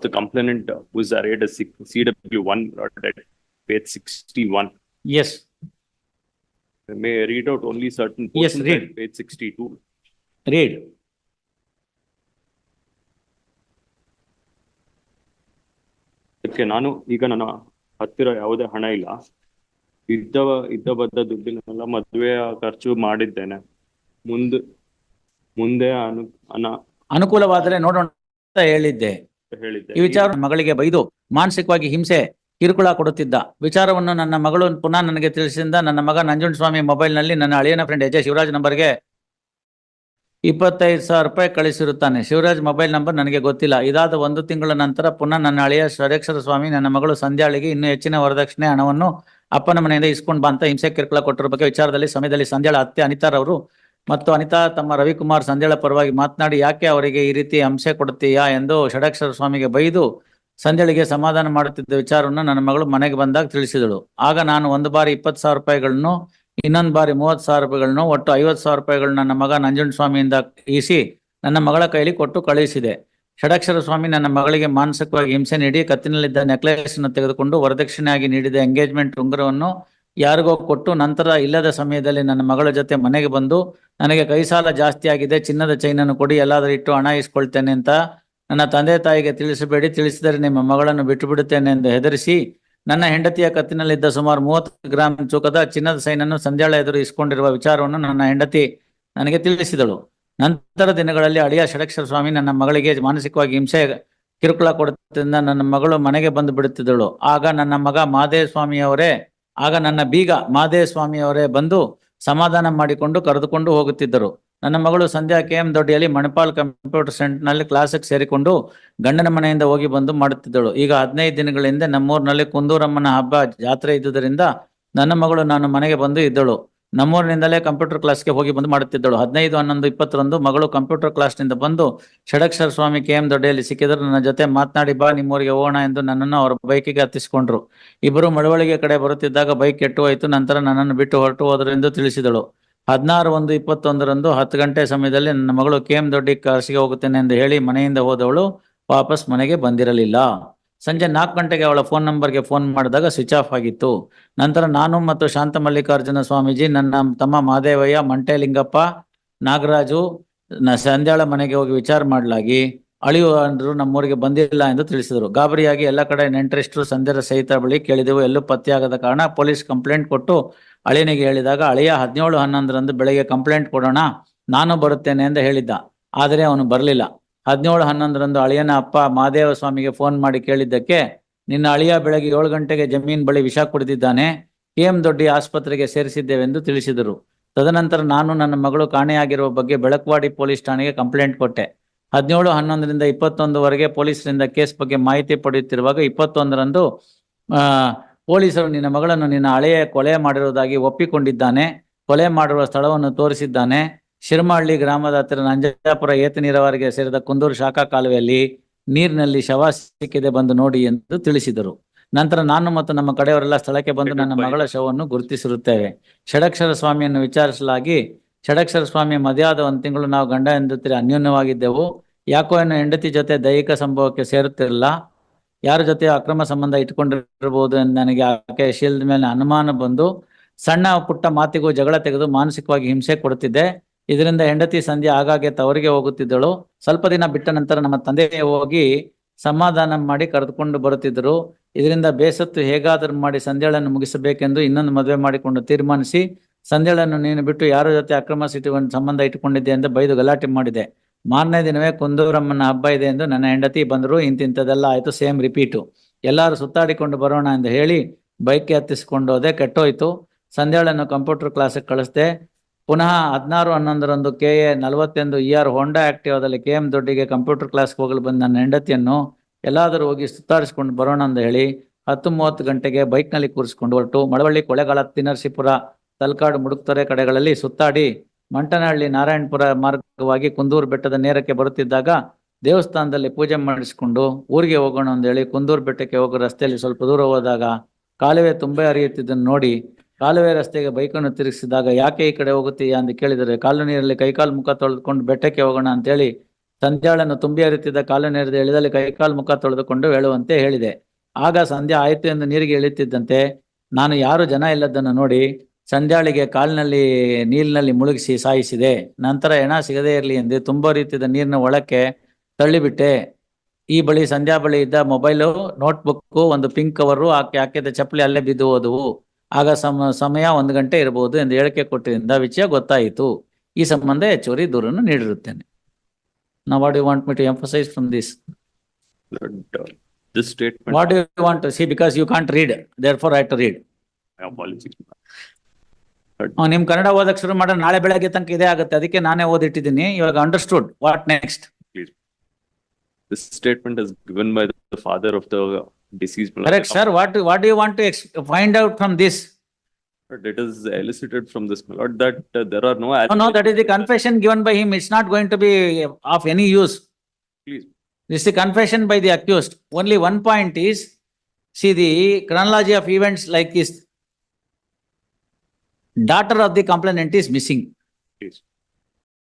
the complainant uh, who is arrayed as CW one at page sixty-one. Yes, May I read out only certain Yes, portions read. at page sixty-two. read. ಅದಕ್ಕೆ ನಾನು ಈಗ ನನ್ನ ಹತ್ತಿರ ಯಾವುದೇ ಹಣ ಇಲ್ಲ ಇದ್ದ ಇದ್ದ ಬದ್ದ ದುಡ್ಡಿನೆಲ್ಲ ಮದುವೆಯ ಖರ್ಚು ಮಾಡಿದ್ದೇನೆ ಮುಂದೆ ಮುಂದೆ ಅನು ಅನ ಅನುಕೂಲವಾದರೆ ನೋಡೋಣ ಅಂತ ಹೇಳಿದ್ದೆ ಈ ವಿಚಾರ ಮಗಳಿಗೆ ಬೈದು ಮಾನಸಿಕವಾಗಿ ಹಿಂಸೆ ಕಿರುಕುಳ ಕೊಡುತ್ತಿದ್ದ. ವಿಚಾರವನ್ನು ನನ್ನ ಮಗಳು ಪುನಃ ನನಗೆ ತಿಳಿಸಿದ ನನ್ನ ಮಗ ನಂಜುಂಡಸ್ವಾಮಿ ಮೊಬೈಲ್ನಲ್ಲಿ ನನ್ನ ಅಳಿಯನ ಫ್ರೆಂಡ್ ಎಜೆ ಶಿವರಾಜ್ ನಂಬರ್ಗೆ ಇಪ್ಪತ್ತೈದು ಸಾವಿರ ರೂಪಾಯಿ ಕಳಿಸಿರುತ್ತಾನೆ. ಶಿವರಾಜ್ ಮೊಬೈಲ್ ನಂಬರ್ ನನಗೆ ಗೊತ್ತಿಲ್ಲ. ಇದಾದ ಒಂದು ತಿಂಗಳ ನಂತರ ಪುನಃ ನನ್ನ ಅಳಿಯ ಷರೇಕ್ಷರ ಸ್ವಾಮಿ ನನ್ನ ಮಗಳು ಸಂಧ್ಯಾಳಿಗೆ ಇನ್ನೂ ಹೆಚ್ಚಿನ ವರದಕ್ಷಿಣೆ ಹಣವನ್ನು ಅಪ್ಪನ ಮನೆಯಿಂದ ಇಸ್ಕೊಂಡು ಬಂತ ಹಿಂಸೆ ಕಿರುಕುಳ ಕೊಟ್ಟಿರೋ ಬಗ್ಗೆ ವಿಚಾರದಲ್ಲಿ ಸಮಯದಲ್ಲಿ ಸಂಧ್ಯಾಳ ಅತ್ತೆ ಅನಿತಾರವರು ಮತ್ತು ಅನಿತಾ, ತಮ್ಮ ರವಿಕುಮಾರ್ ಸಂಧ್ಯಾಳ ಪರವಾಗಿ ಮಾತನಾಡಿ, ಯಾಕೆ ಅವರಿಗೆ ಈ ರೀತಿ ಅಂಶೆ ಕೊಡುತ್ತೀಯಾ ಎಂದು ಷಡಕ್ಷರ ಸ್ವಾಮಿಗೆ ಬೈದು ಸಂಧ್ಯಾಳಿಗೆ ಸಮಾಧಾನ ಮಾಡುತ್ತಿದ್ದ ವಿಚಾರವನ್ನು ನನ್ನ ಮಗಳು ಮನೆಗೆ ಬಂದಾಗ ತಿಳಿಸಿದಳು. ಆಗ ನಾನು ಒಂದು ಬಾರಿ ಇಪ್ಪತ್ತು ಸಾವಿರ ರೂಪಾಯಿಗಳನ್ನು, ಇನ್ನೊಂದು ಬಾರಿ ಮೂವತ್ತು ಸಾವಿರ ರೂಪಾಯಿಗಳನ್ನು, ಒಟ್ಟು ಐವತ್ತು ಸಾವಿರ ರೂಪಾಯಿಗಳನ್ನ ನನ್ನ ಮಗ ನಂಜುಂಡ ಸ್ವಾಮಿಯಿಂದ ಈಸಿ ನನ್ನ ಮಗಳ ಕೈಲಿ ಕೊಟ್ಟು ಕಳುಹಿಸಿದೆ. ಷಡಕ್ಷರ ಸ್ವಾಮಿ ನನ್ನ ಮಗಳಿಗೆ ಮಾನಸಿಕವಾಗಿ ಹಿಂಸೆ ನೀಡಿ, ಕತ್ತಿನಲ್ಲಿದ್ದ ನೆಕ್ಲೆಸ್ ಅನ್ನು ತೆಗೆದುಕೊಂಡು ವರದಕ್ಷಿಣೆಯಾಗಿ ನೀಡಿದ ಎಂಗೇಜ್ಮೆಂಟ್ ಉಂಗುರವನ್ನು ಯಾರಿಗೋ ಕೊಟ್ಟು ನಂತರ ಇಲ್ಲದ ಸಮಯದಲ್ಲಿ ನನ್ನ ಮಗಳ ಜೊತೆ ಮನೆಗೆ ಬಂದು ನನಗೆ ಕೈ ಸಾಲ ಜಾಸ್ತಿ ಆಗಿದೆ, ಚಿನ್ನದ ಚೈನನ್ನು ಕೊಡಿ, ಎಲ್ಲಾದರೂ ಇಟ್ಟು ಹಣ ಇಸ್ಕೊಳ್ತೇನೆ ಅಂತ ನನ್ನ ತಂದೆ ತಾಯಿಗೆ ತಿಳಿಸಬೇಡಿ, ತಿಳಿಸಿದರೆ ನಿಮ್ಮ ಮಗಳನ್ನು ಬಿಟ್ಟು ಬಿಡುತ್ತೇನೆ ಎಂದು ಹೆದರಿಸಿ ನನ್ನ ಹೆಂಡತಿಯ ಕತ್ತಿನಲ್ಲಿದ್ದ ಸುಮಾರು ಮೂವತ್ತು ಗ್ರಾಮ್ ತೂಕದ ಚಿನ್ನದ ಸೈನನ್ನು ಸಂಧ್ಯಾಳ ಎದುರು ಇಸ್ಕೊಂಡಿರುವ ವಿಚಾರವನ್ನು ನನ್ನ ಹೆಂಡತಿ ನನಗೆ ತಿಳಿಸಿದಳು. ನಂತರ ದಿನಗಳಲ್ಲಿ ಅಳಿಯ ಷಡಕ್ಷರ ಸ್ವಾಮಿ ನನ್ನ ಮಗಳಿಗೆ ಮಾನಸಿಕವಾಗಿ ಹಿಂಸೆ ಕಿರುಕುಳ ಕೊಡುತ್ತಿದ್ದ ನನ್ನ ಮಗಳು ಮನೆಗೆ ಬಂದು ಬಿಡುತ್ತಿದ್ದಳು. ಆಗ ನನ್ನ ಮಗ ಮಾದೇವ ಸ್ವಾಮಿಯವರೇ ಆಗ ನನ್ನ ಬೀಗ ಮಾದೇವ ಸ್ವಾಮಿಯವರೇ ಬಂದು ಸಮಾಧಾನ ಮಾಡಿಕೊಂಡು ಕರೆದುಕೊಂಡು ಹೋಗುತ್ತಿದ್ದರು. ನನ್ನ ಮಗಳು ಸಂಧ್ಯಾ ಕೆ ಎಂ ದೊಡ್ಡಿಯಲ್ಲಿ ಮಣಿಪಾಲ್ ಕಂಪ್ಯೂಟರ್ ಸೆಂಟರ್ನಲ್ಲಿ ಕ್ಲಾಸಿಗೆ ಸೇರಿಕೊಂಡು ಗಂಡನ ಮನೆಯಿಂದ ಹೋಗಿ ಬಂದು ಮಾಡುತ್ತಿದ್ದಳು. ಈಗ ಹದಿನೈದು ದಿನಗಳ ಹಿಂದೆ ನಮ್ಮೂರಿನಲ್ಲಿ ಕುಂದೂರಮ್ಮನ ಹಬ್ಬ ಜಾತ್ರೆ ಇದ್ದುದರಿಂದ ನನ್ನ ಮಗಳು ನಾನು ಮನೆಗೆ ಬಂದು ಇದ್ದಳು. ನಮ್ಮೂರಿನಿಂದಲೇ ಕಂಪ್ಯೂಟರ್ ಕ್ಲಾಸ್ಗೆ ಹೋಗಿ ಬಂದು ಮಾಡುತ್ತಿದ್ದಳು. ಹದಿನೈದು, ಹನ್ನೊಂದು, ಇಪ್ಪತ್ತರಂದು ಮಗಳು ಕಂಪ್ಯೂಟರ್ ಕ್ಲಾಸ್ನಿಂದ ಬಂದು ಷಡಕ್ಷರ ಸ್ವಾಮಿ ಕೆ ಎಂ ದೊಡ್ಡಿಯಲ್ಲಿ ಸಿಕ್ಕಿದ್ರು, ನನ್ನ ಜೊತೆ ಮಾತನಾಡಿ ಬಾ, ನಿಮ್ಮೂರಿಗೆ ಹೋಗೋಣ ಎಂದು ನನ್ನನ್ನು ಅವರ ಬೈಕಿಗೆ ಹತ್ತಿಸಿಕೊಂಡ್ರು. ಇಬ್ಬರು ಮಳವಳಿಗೆ ಕಡೆ ಬರುತ್ತಿದ್ದಾಗ ಬೈಕ್ ಕೆಟ್ಟು ಹೋಯಿತು. ನಂತರ ನನ್ನನ್ನು ಬಿಟ್ಟು ಹೊರಟು ಹೋದರೆಂದು ತಿಳಿಸಿದಳು. ಹದಿನಾರು, ಒಂದು, ಇಪ್ಪತ್ತೊಂದರಂದು ಹತ್ತು ಗಂಟೆ ಸಮಯದಲ್ಲಿ ನನ್ನ ಮಗಳು ಕೆ ಎಂ ದೊಡ್ಡಿ ಕಾಸಿಗೆ ಹೋಗುತ್ತೇನೆ ಎಂದು ಹೇಳಿ ಮನೆಯಿಂದ ಹೋದವಳು ವಾಪಸ್ ಮನೆಗೆ ಬಂದಿರಲಿಲ್ಲ. ಸಂಜೆ ನಾಲ್ಕು ಗಂಟೆಗೆ ಅವಳ ಫೋನ್ ನಂಬರ್ಗೆ ಫೋನ್ ಮಾಡಿದಾಗ ಸ್ವಿಚ್ ಆಫ್ ಆಗಿತ್ತು. ನಂತರ ನಾನು ಮತ್ತು ಶಾಂತ ಮಲ್ಲಿಕಾರ್ಜುನ ಸ್ವಾಮೀಜಿ, ನನ್ನ ತಮ್ಮ ಮಾದೇವಯ್ಯ ಮಂಟೆಲಿಂಗಪ್ಪ ನಾಗರಾಜು ಸಂಧ್ಯಾಳ ಮನೆಗೆ ಹೋಗಿ ವಿಚಾರ ಮಾಡಲಾಗಿ. ಅಳಿಯು ಅಂದ್ರು ನಮ್ಮೂರಿಗೆ ಬಂದಿಲ್ಲ ಎಂದು ತಿಳಿಸಿದರು. ಗಾಬರಿಯಾಗಿ ಎಲ್ಲ ಕಡೆ ನೆಂಟರಿಷ್ಟರು, ಸಂಧ್ಯರ ಸಹಿತ ಬಳಿ ಕೇಳಿದೆವು. ಎಲ್ಲೂ ಪತ್ತೆಯಾಗದ ಕಾರಣ ಪೊಲೀಸ್ ಕಂಪ್ಲೇಂಟ್ ಕೊಟ್ಟು ಅಳಿಯನಿಗೆ ಹೇಳಿದಾಗ, ಅಳಿಯ, ಹದಿನೇಳು ಹನ್ನೊಂದರಂದು ಬೆಳಗ್ಗೆ ಕಂಪ್ಲೇಂಟ್ ಕೊಡೋಣ, ನಾನು ಬರುತ್ತೇನೆ ಎಂದು ಹೇಳಿದ್ದ. ಆದರೆ ಅವನು ಬರಲಿಲ್ಲ. ಹದಿನೇಳು ಹನ್ನೊಂದರಂದು ಅಳಿಯನ ಅಪ್ಪ ಮಾದೇವ ಸ್ವಾಮಿಗೆ ಫೋನ್ ಮಾಡಿ ಕೇಳಿದ್ದಕ್ಕೆ, ನಿನ್ನ ಅಳಿಯ ಬೆಳಗ್ಗೆ ಏಳು ಗಂಟೆಗೆ ಜಮೀನ್ ಬಳಿ ವಿಷ ಕುಡಿದಿದ್ದಾನೆ, ಕೆ ಎಂ ದೊಡ್ಡಿ ಆಸ್ಪತ್ರೆಗೆ ಸೇರಿಸಿದ್ದೇವೆಂದು ತಿಳಿಸಿದರು. ತದನಂತರ ನಾನು ನನ್ನ ಮಗಳು ಕಾಣೆಯಾಗಿರುವ ಬಗ್ಗೆ ಬೆಳಕವಾಡಿ ಪೊಲೀಸ್ ಠಾಣೆಗೆ ಕಂಪ್ಲೇಂಟ್ ಕೊಟ್ಟೆ. ಹದಿನೇಳು ಹನ್ನೊಂದರಿಂದ ಇಪ್ಪತ್ತೊಂದುವರೆಗೆ ಪೊಲೀಸರಿಂದ ಕೇಸ್ ಬಗ್ಗೆ ಮಾಹಿತಿ ಪಡೆಯುತ್ತಿರುವಾಗ ಇಪ್ಪತ್ತೊಂದರಂದು ಪೊಲೀಸರು ನಿನ್ನ ಮಗಳನ್ನು ನಿನ್ನ ಹಳೆಯ ಕೊಲೆ ಮಾಡಿರುವುದಾಗಿ ಒಪ್ಪಿಕೊಂಡಿದ್ದಾನೆ, ಕೊಲೆ ಮಾಡಿರುವ ಸ್ಥಳವನ್ನು ತೋರಿಸಿದ್ದಾನೆ ಶಿರಮಹಳ್ಳಿ ಗ್ರಾಮದ ಹತ್ತಿರ ನಂಜಾಪುರ ಏತ ನೀರಾವರಿಗೆ ಸೇರಿದ ಕುಂದೂರು ಶಾಖಾ ಕಾಲುವೆಯಲ್ಲಿ ನೀರಿನಲ್ಲಿ ಶವ ಸಿಕ್ಕಿದೆ ಬಂದು ನೋಡಿ ಎಂದು ತಿಳಿಸಿದರು. ನಂತರ ನಾನು ಮತ್ತು ನಮ್ಮ ಕಡೆಯವರೆಲ್ಲ ಸ್ಥಳಕ್ಕೆ ಬಂದು ನನ್ನ ಮಗಳ ಶವವನ್ನು ಗುರುತಿಸಿರುತ್ತೇವೆ. ಷಡಕ್ಷರ ಸ್ವಾಮಿಯನ್ನು ವಿಚಾರಿಸಲಾಗಿ ಷಡಕ್ಷರ ಸ್ವಾಮಿ ಮದುವೆಯಾದ ಒಂದು ತಿಂಗಳು ನಾವು ಗಂಡ ಹೆಂಡತಿ ಅನ್ಯೋನ್ಯವಾಗಿದ್ದೆವು. ಯಾಕೋ ಏನು ಹೆಂಡತಿ ಜೊತೆ ದೈಹಿಕ ಸಂಭವಕ್ಕೆ ಸೇರುತ್ತಿರಲಿಲ್ಲ. ಯಾರ ಜೊತೆ ಅಕ್ರಮ ಸಂಬಂಧ ಇಟ್ಕೊಂಡಿರಬಹುದು ಎಂದು ನನಗೆ ಆಕೆ ಶೀಲದ ಮೇಲೆ ಅನುಮಾನ ಬಂದು ಸಣ್ಣ ಪುಟ್ಟ ಮಾತಿಗೂ ಜಗಳ ತೆಗೆದು ಮಾನಸಿಕವಾಗಿ ಹಿಂಸೆ ಕೊಡುತ್ತಿದ್ದೆ. ಇದರಿಂದ ಹೆಂಡತಿ ಸಂಧ್ಯಾ ಆಗಾಗ್ಗೆ ತವರಿಗೆ ಹೋಗುತ್ತಿದ್ದಳು. ಸ್ವಲ್ಪ ದಿನ ಬಿಟ್ಟ ನಂತರ ನಮ್ಮ ತಂದೆ ಹೋಗಿ ಸಮಾಧಾನ ಮಾಡಿ ಕರೆದುಕೊಂಡು ಬರುತ್ತಿದ್ದರು. ಇದರಿಂದ ಬೇಸತ್ತು ಹೇಗಾದರೂ ಮಾಡಿ ಸಂಧ್ಯಾಳನ್ನು ಮುಗಿಸಬೇಕೆಂದು ಇನ್ನೊಂದು ಮದುವೆ ಮಾಡಿಕೊಂಡು ತೀರ್ಮಾನಿಸಿ, ಸಂಧ್ಯಾಳನ್ನು ನೀನು ಬಿಟ್ಟು ಯಾರ ಜೊತೆ ಅಕ್ರಮ ಒಂದು ಸಂಬಂಧ ಇಟ್ಟುಕೊಂಡಿದ್ದೆ ಎಂದು ಬೈದು ಗಲಾಟೆ ಮಾಡಿದೆ. ಮಾರನೇ ದಿನವೇ ಕುಂದೂರಮ್ಮನ ಹಬ್ಬ ಇದೆ ಎಂದು ನನ್ನ ಹೆಂಡತಿ ಬಂದರು. ಇಂತಿಂಥದ್ದೆಲ್ಲ ಆಯ್ತು, ಸೇಮ್ ರಿಪೀಟು. ಎಲ್ಲರೂ ಸುತ್ತಾಡಿಕೊಂಡು ಬರೋಣ ಎಂದು ಹೇಳಿ ಬೈಕ್ಗೆ ಹತ್ತಿಸಿಕೊಂಡು ಹೋದೆ. ಕೆಟ್ಟೋಯ್ತು. ಸಂಧ್ಯಾಳನ್ನು ಕಂಪ್ಯೂಟರ್ ಕ್ಲಾಸಿಗೆ ಕಳಿಸ್ದೆ. ಪುನಃ ಹದಿನಾರು ಹನ್ನೊಂದರಂದು ಕೆ ಎ ನಲವತ್ತೆಂದು ಇ ಆರ್ ಹೋಂಡಾ ಆಕ್ಟಿವಾದಲ್ಲಿ ಕೆ ಎಂ ದೊಡ್ಡಿಗೆ ಕಂಪ್ಯೂಟರ್ ಕ್ಲಾಸ್ಗೆ ಹೋಗಲು ಬಂದ ನನ್ನ ಹೆಂಡತಿಯನ್ನು ಎಲ್ಲಾದರೂ ಹೋಗಿ ಸುತ್ತಾಡಿಸ್ಕೊಂಡು ಬರೋಣ ಅಂತ ಹೇಳಿ ಹತ್ತು ಮೂವತ್ತು ಗಂಟೆಗೆ ಬೈಕ್ನಲ್ಲಿ ಕೂರಿಸ್ಕೊಂಡು ಹೊರಟು. ಮಳವಳ್ಳಿ, ಕೊಳೆಗಾಲ, ತಿನರ್ಸಿಪುರ, ತಲಕಾಡು, ಮುಡುಕ್ತೊರೆ ಕಡೆಗಳಲ್ಲಿ ಸುತ್ತಾಡಿ ಮಂಟನಹಳ್ಳಿ, ನಾರಾಯಣಪುರ ಮಾರ್ಗವಾಗಿ ಕುಂದೂರು ಬೆಟ್ಟದ ನೇರಕ್ಕೆ ಬರುತ್ತಿದ್ದಾಗ ದೇವಸ್ಥಾನದಲ್ಲಿ ಪೂಜೆ ಮಾಡಿಸಿಕೊಂಡು ಊರಿಗೆ ಹೋಗೋಣ ಅಂತ ಹೇಳಿ ಕುಂದೂರು ಬೆಟ್ಟಕ್ಕೆ ಹೋಗೋ ರಸ್ತೆಯಲ್ಲಿ ಸ್ವಲ್ಪ ದೂರ ಹೋದಾಗ ಕಾಲುವೆ ತುಂಬೆ ಹರಿಯುತ್ತಿದ್ದನ್ನು ನೋಡಿ ಕಾಲುವೆ ರಸ್ತೆಗೆ ಬೈಕನ್ನು ತಿರುಗಿಸಿದಾಗ, ಯಾಕೆ ಈ ಕಡೆ ಹೋಗುತ್ತೀಯಾ? ಅಂತ ಕೇಳಿದರೆ, ಕಾಲು ನೀರಲ್ಲಿ ಕೈಕಾಲು ಮುಖ ತೊಳೆದುಕೊಂಡು ಬೆಟ್ಟಕ್ಕೆ ಹೋಗೋಣ ಅಂತೇಳಿ ಸಂಧ್ಯಾಳನ್ನು ತುಂಬಿ ಹರಿತಿದ್ದ ಕಾಲು ನೀರದ ಎಳೆದಲ್ಲಿ ಕೈಕಾಲು ಮುಖ ತೊಳೆದುಕೊಂಡು ಹೇಳುವಂತೆ ಹೇಳಿದೆ. ಆಗ ಸಂಧ್ಯಾ, ಆಯಿತು ಎಂದು ನೀರಿಗೆ ಇಳಿತಿದ್ದಂತೆ ನಾನು ಯಾರು ಜನ ಇಲ್ಲದನ್ನು ನೋಡಿ ಸಂಧ್ಯಾಳಿಗೆ ಕಾಲಿನಲ್ಲಿ, ನೀರಿನಲ್ಲಿ ಮುಳುಗಿಸಿ ಸಾಯಿಸಿದೆ. ನಂತರ ಹೆಣ ಸಿಗದೇ ಇರಲಿ ಎಂದು ತುಂಬ ರೀತಿಯ ನೀರಿನ ಒಳಕ್ಕೆ ತಳ್ಳಿಬಿಟ್ಟೆ. ಈ ಬಳಿ ಸಂಧ್ಯಾ ಬಳಿ ಇದ್ದ ಮೊಬೈಲು, ನೋಟ್ಬುಕ್ಕು, ಒಂದು ಪಿಂಕ್ ಕವರು ಹಾಕಿ ಹಾಕಿದ್ದ ಚಪ್ಪಲಿ ಅಲ್ಲೇ ಬಿದ್ದು ಹೋದವು. ಆಗ ಸಮ ಸಮಯ ಒಂದು ಗಂಟೆ ಇರಬಹುದು ಎಂದು ಹೇಳಿಕೆ ಕೊಟ್ಟಿದ್ದರಿಂದ ವಿಷಯ ಗೊತ್ತಾಯಿತು. ಈ ಸಂಬಂಧ ಹೆಚ್ಚುವರಿ ದೂರನ್ನು ನೀಡಿರುತ್ತೇನೆ. ನಾ what you want me to emphasise from this this This statement, what you want see because you can't read there for I to read my apologies. ನಿಮ್ ಕನ್ನಡ ಓದಕ್ ಶುರು ಮಾಡ ನಾಳೆ ಬೆಳಗ್ಗೆ ತನಕ ಇದೇ ಆಗುತ್ತೆ. ಅದಕ್ಕೆ ನಾನೇ ಓದಿಟ್ಟಿದ್ದೀನಿ. ಇವಾಗ understood what next This statement is given by the father of the disease. Correct, sir. What, what do you want to ex- find out from this? But it is elicited from this, that uh, there are no. No, no, that is the confession given by him. It's not going to be of any use. Please. This is the confession by the accused. Only one point is, see the chronology of events like this. Daughter of the complainant is missing. Please.